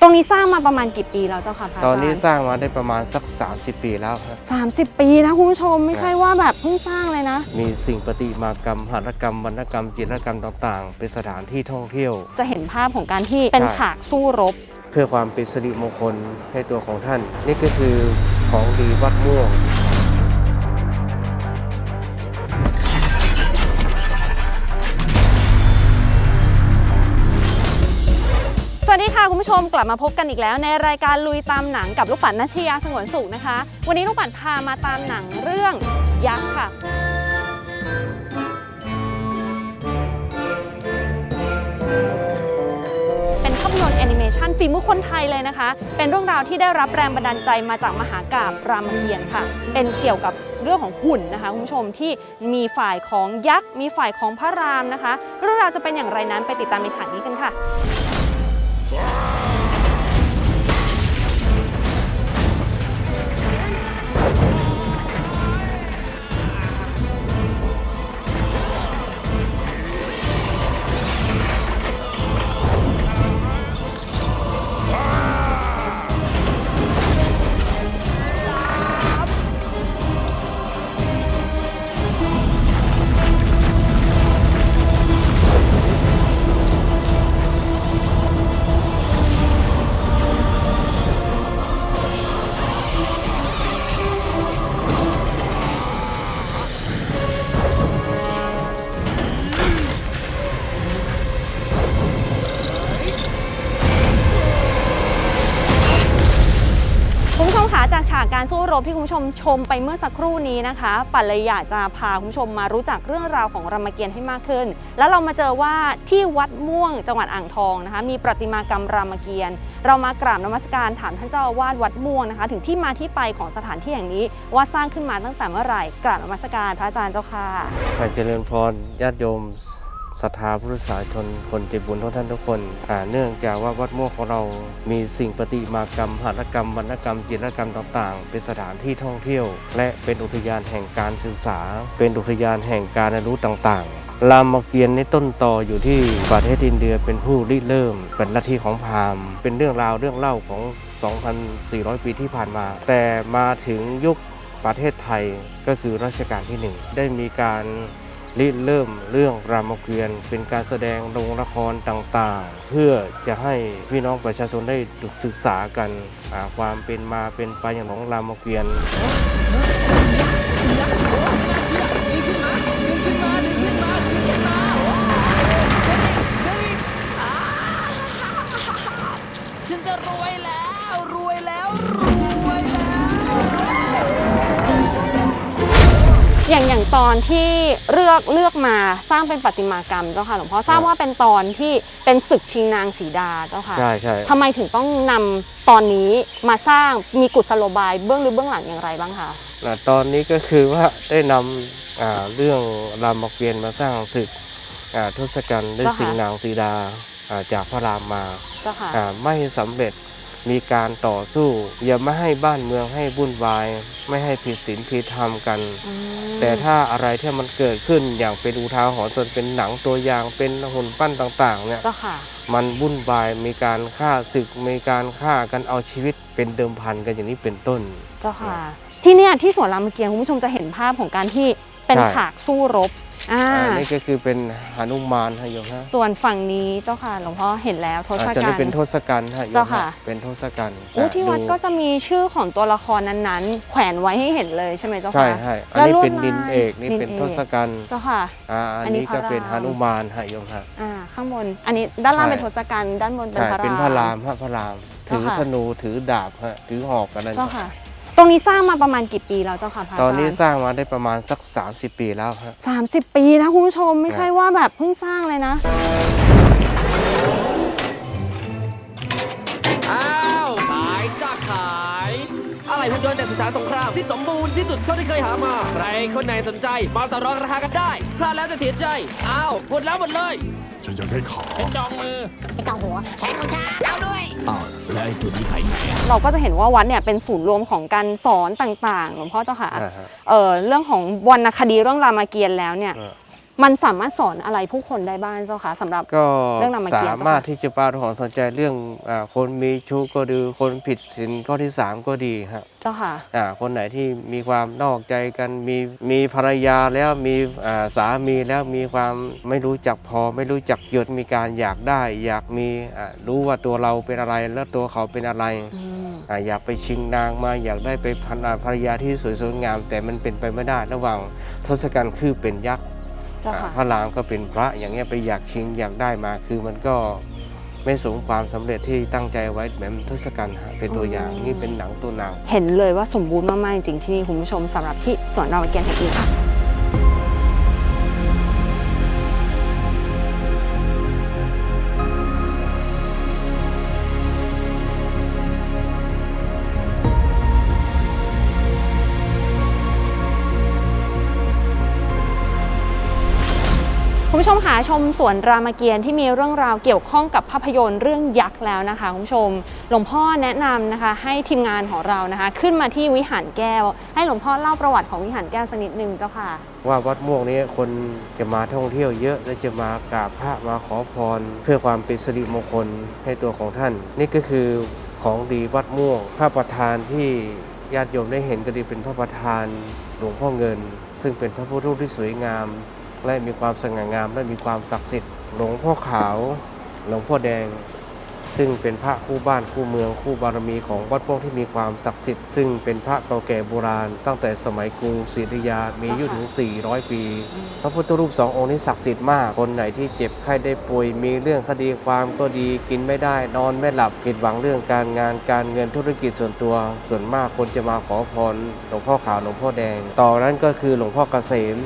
ตรงนี้สร้างมาประมาณกี่ปีแล้วเจ้าค่ะพระอาตจารอนย์นี้สร้างมาได้ประมาณสัก 30 ปีแล้วครับ สามสิบปีนะคุณผู้ชมไม่ใช่ว่าแบบเพิ่งสร้างเลยนะ มีสิ่งประติมากรรมหัตถกรรมวรรณกรรมจิตรกรรมต่างๆ เป็นสถานที่ท่องเที่ยว จะเห็นภาพของการที่เป็นใช่ ฉากสู้รบ เพื่อความเป็นสิริมงคลให้ตัวของท่าน นี่ก็คือของดีวัดม่วง มกลับมาพบกันอีกแล้ว ในรายการลุยตามหนังกับลูกปัดนัชยาสงวนสุขนะคะ วันนี้ลูกปัดพามาตามหนังเรื่องยักษ์ค่ะ เป็นภาพยนตร์แอนิเมชันฝีมือคนไทยเลยนะคะ เป็นเรื่องราวที่ได้รับแรงบันดาลใจมาจากมหากาบรามเกียรติ์ค่ะ เป็นเกี่ยวกับเรื่องของหุ่นนะคะคุณผู้ชมที่มีฝ่ายของยักษ์มีฝ่ายของพระรามนะคะ เรื่องราวจะเป็นอย่างไรนั้นไปติดตามในฉากนี้กันค่ะคุ จากฉากการสู้รบที่คุณผู้ชมชมไปเมื่อสักครู่นี้นะคะ ปัลเลยอยากจะพาคุณผู้ชมมารู้จักเรื่องราวของรามเกียรติ์ให้มากขึ้น แล้วเรามาเจอว่าที่วัดม่วงจังหวัดอ่างทองนะคะ มีประติมากรรมรามเกียรติ์เรามากราบนมัสการถามท่านเจ้าอาวาสวัดม่วงนะคะ ถึงที่มาที่ไปของสถานที่แห่งนี้ว่าสร้างขึ้นมาตั้งแต่เมื่อไหร่กราบนมัสการพระอาจารย์เจ้าค่ะ ขอเจริญพรญาติโยม ศรัทธาพุทธศาสชนคนใจบุญทุกท่านทุกคนเนื่องจากว่าวัดม่วงของเรา มีสิ่งประติมากรรมหัตถกรรมวรรณกรรมจิตรกรรมต่างๆ เป็นสถานที่ท่องเที่ยว และเป็นอุทยานแห่งการศึกษา เป็นอุทยานแห่งการเรียนรู้ต่างๆรามเกียรติในต้นต่ออยู่ที่ประเทศอินเดียเป็นผู้ริเริ่ม เป็นลัทธิของพราหมณ์ เป็นเรื่องราวเรื่องเล่าของ 2,400 ปีที่ผ่านมา แต่มาถึงยุคประเทศไทยก็คือรัชกาลที่หนึ่งได้มีการ ริเริ่มเรื่องรามเกียรติ์เป็นการแสดงโรงละครต่างๆ เพื่อจะให้พี่น้องประชาชนได้ศึกษากันอ่าความเป็นมาเป็นไปอย่างของรามเกียรติ์ฉันจะรวยแล้วรวยแล้วรวย อย่างอย่างตอนที่เลือกเลือกมาสร้างเป็นประติมากรรมเจ้าค่ะหลวงพ่อทราบว่าเป็นตอนที่เป็นศึกชิงนางสีดาเจ้าค่ะใช่ใช่ทำไมถึงต้องนำตอนนี้มาสร้างมีกุศโลบายเบื้องลึกเบื้องหลังอย่างไรบ้างคะอ่าตอนนี้ก็คือว่าได้นำอ่าเรื่องรามเกียรติ์มาสร้างศึกอ่าทศกัณฐ์ได้สิงห์นางสีดาอ่าจากพระรามมาเจ้าค่ะอ่าไม่สำเร็จ มีการต่อสู้ อย่าไม่ให้บ้านเมืองให้วุ่นวาย ไม่ให้ผิดศีลผิดธรรมกัน อืมแต่ถ้าอะไรที่มันเกิดขึ้นอย่างเป็นอุทาหรณ์จนเป็นหนังตัวอย่างเป็นหุ่นปั้นต่างๆเนี่ย เจ้าค่ะ มันวุ่นวายมีการฆ่าศึกมีการฆ่ากันเอาชีวิตเป็นเดิมพันกันอย่างนี้เป็นต้น เจ้าค่ะ ที่เนี่ยที่สวนรามเกียรติ์คุณผู้ชมจะเห็นภาพของการที่เป็นใช่ ฉากสู้รบ อ่าอันนี้ก็คือเป็นหนุมานฮะโยมฮะส่วนฝั่งนี้เจ้าค่ะหลวงพ่อเห็นแล้วทศอาจจะกันี่ณเป็นฐ์ทศกัณฐ์ฮะโยมเจ้าค่ะฮะเป็นทศกัณฐ์อู้ที่วัดดูก็จะมีชื่อของตัวละครนั้นๆ แขวนไว้ให้เห็นเลยใช่ไหมเจ้าใช่ค่ะใช่อันแล้วนี้ลวดเป็นนินลายเอกนี่นินเป็นเอกทศกัณฐ์เจ้าค่ะอ่าอันอันนี้นี้ก็เป็นพระรามหนุมานฮะโยมฮะอ่าข้างบน อันนี้ด้านล่างใช่เป็นทศกัณฐ์ด้านบนเป็นใช่พระรามเป็นพระรามฮะพระรามเจ้าถือค่ะธนูถือดาบฮะถือหอกอะไรเจ้าค่ะ ตรงนี้สร้างมาประมาณกี่ปีแล้วเจ้าค่ะพระอาตจารอนย์นี้สร้างมาได้ประมาณสัก 30 ปีแล้วฮะสามสิบปีนะคุณผู้ชมไม่ครับใช่ว่าแบบเพิ่งสร้างเลยนะ อ้าวขายจ้าขายอะไรหุ่นยนต์แต่ศึกษาสงครามที่สมบูรณ์ที่สุดเท่าที่เคยหามา ใครคนไหนสนใจ มาต่อรองราคากันได้พลาดแล้วจะเสียใจ อ้าวหมดแล้วหมดเลย ฉันยังได้ขาจองมือจะเกาหัวแขนของฉันเอาด้วยอ้าวแล้วไอ้ตัวนี้ใครแพ้เราก็จะเห็นว่าวัดเนี่ยเป็นศูนย์รวมของการสอนต่างๆหลวงพ่อเจ้าค่ะ อ่าฮะ เออเรื่องของวรรณคดีเรื่องรามเกียรติ์แล้วเนี่ย อ่า มันสามารถสอนอะไรผู้คนได้บ้างเจ้าคะสำหรับก็เรื่องรามเกียรติ์สามารถที่จะปาถอนสนใจเรื่องอาคนมีชู้ก็ดีคนผิดศีลข้อที่สามก็ดีครับเจ้าค่ะ อ่าคนไหนที่มีความนอกใจกันมีมีภรรยาแล้วมีอ่าสามีแล้วมีความไม่รู้จักพอ ไม่รู้จักหยุดมีการอยากได้ อยากมีอ่ารู้ว่าตัวเราเป็นอะไรแล้วตัวเขาเป็นอะไร อืมอ่าอยากไปชิงนางมาอยากได้ไปพันอ่าภรรยาที่สวยสวยงาม แต่มันเป็นไปไม่ได้ระหว่างทศกัณฐ์คือเป็นยักษ์เจ้าค่ะอ่า พระรามก็เป็นพระอย่างเงี้ยไปอยากชิงอยากได้มาคือมันก็ไม่สมความสำเร็จที่ตั้งใจไว้แบบทศกัณฐ์ฮะเป็นตัวอย่างนี่เป็นหนังตัวหนังเห็นเลยว่าสมบูรณ์มากๆจริงๆที่นี่คุณผู้ชมสำหรับที่สวนรามเกียรติ์แห่งนี้ค่ะ คุณผู้ชมค่ะชมสวนรามเกียรติ์ที่มีเรื่องราวเกี่ยวข้องกับภาพยนตร์เรื่องยักษ์แล้วนะคะคุณผู้ชมหลวงพ่อแนะนำนะคะ ให้ทีมงานของเรานะคะ ขึ้นมาที่วิหารแก้ว ให้หลวงพ่อเล่าประวัติของวิหารแก้วสักนิดนึงเจ้าค่ะ ว่าวัดม่วงนี้คนจะมาท่องเที่ยวเยอะและจะมากราบพระมาขอพร เพื่อความเป็นสิริมงคลให้ตัวของท่าน นี่ก็คือของดีวัดม่วงพระประธานที่ญาติโยมได้เห็นก็ดีเป็นพระประธานหลวงพ่อเงิน ซึ่งเป็นพระพุทธรูปที่สวยงาม และมีความสง่างาม และมีความศักดิ์สิทธิ์หลวงพ่อขาว หลวงพ่อแดง ซึ่งเป็นพระคู่บ้านคู่เมืองคู่บารมีของวัดม่วงที่มีความศักดิ์สิทธิ์ซึ่งเป็นพระเก่าแก่โบราณ ตั้งแต่สมัยกรุงศรีอยุธยามีอายุถึง 400 ปี พระพุทธรูปสององค์นี้ศักดิ์สิทธิ์มากคนไหนที่เจ็บไข้ได้ป่วยมีเรื่องคดีความก็ดีกินไม่ได้ นอนไม่หลับผิดหวังเรื่องการงานการเงินธุรกิจส่วนตัว ส่วนมากคนจะมาขอพรหลวงพ่อขาวหลวงพ่อแดง ต่อนั้นก็คือหลวงพ่อเกษม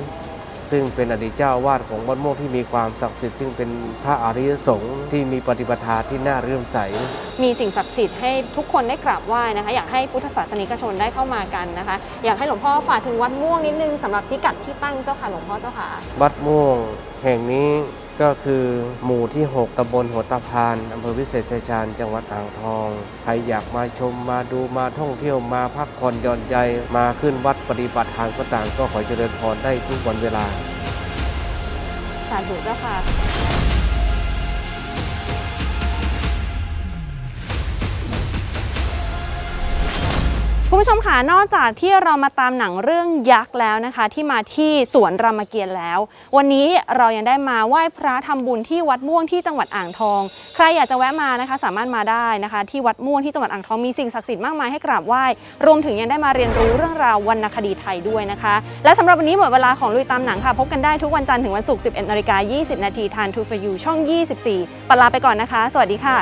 ซึ่งเป็นอดีตเจ้าอาวาดของวัดโมกที่มีความศักดิ์สิทธิ์ซึ่งเป็นพระอริยสงฆ์ที่มีปฏิปทาที่น่าเรื่อมใส มีสิ่งศักดิ์สิทธิ์ให้ทุกคนได้กราบไหว้นะคะ อยากให้พุทธศาสนิกชนได้เข้ามากันนะคะ อยากให้หลวงพ่อฝากถึงวัดม่วงนิดนึงสำหรับพิกัดที่ตั้งเจ้าค่ะหลวงพ่อเจ้าค่ะ วัดม่วงแห่งนี้ ก็คือหมู่ที่ 6ตำบลหัวตะพานอำเภอวิเศษชัยชาญ จังหวัดอ่างทอง ใครอยากมาชมมาดูมาท่องเที่ยวมาพักผ่อนหย่อนใจ มาขึ้นวัดปฏิบัติธรรมก็ต่างก็ขอเจริญพรได้ทุกวันเวลา สาธุเจ้าค่ะ คุณผู้ชมค่ะนอกจากที่เรามาตามหนังเรื่องยักษ์แล้วนะคะ ที่มาที่สวนรามเกียรติ์แล้ว วันนี้เรายังได้มาไหว้พระทำบุญที่วัดม่วงที่จังหวัดอ่างทอง ใครอยากจะแวะมานะคะ สามารถมาได้นะคะ ที่วัดม่วงที่จังหวัดอ่างทองมีสิ่งศักดิ์สิทธิ์มากมายให้กราบไหว้รวมถึงยังได้มาเรียนรู้เรื่องราววรรณคดีไทยด้วยนะคะ และสำหรับวันนี้หมดเวลาของลุยตามหนังค่ะ พบกันได้ทุกวันจันทร์ถึงวันศุกร์11นาฬิกา20นาทีทาง True for You ช่อง 24ปลาไปก่อนนะคะ สวัสดีค่ะ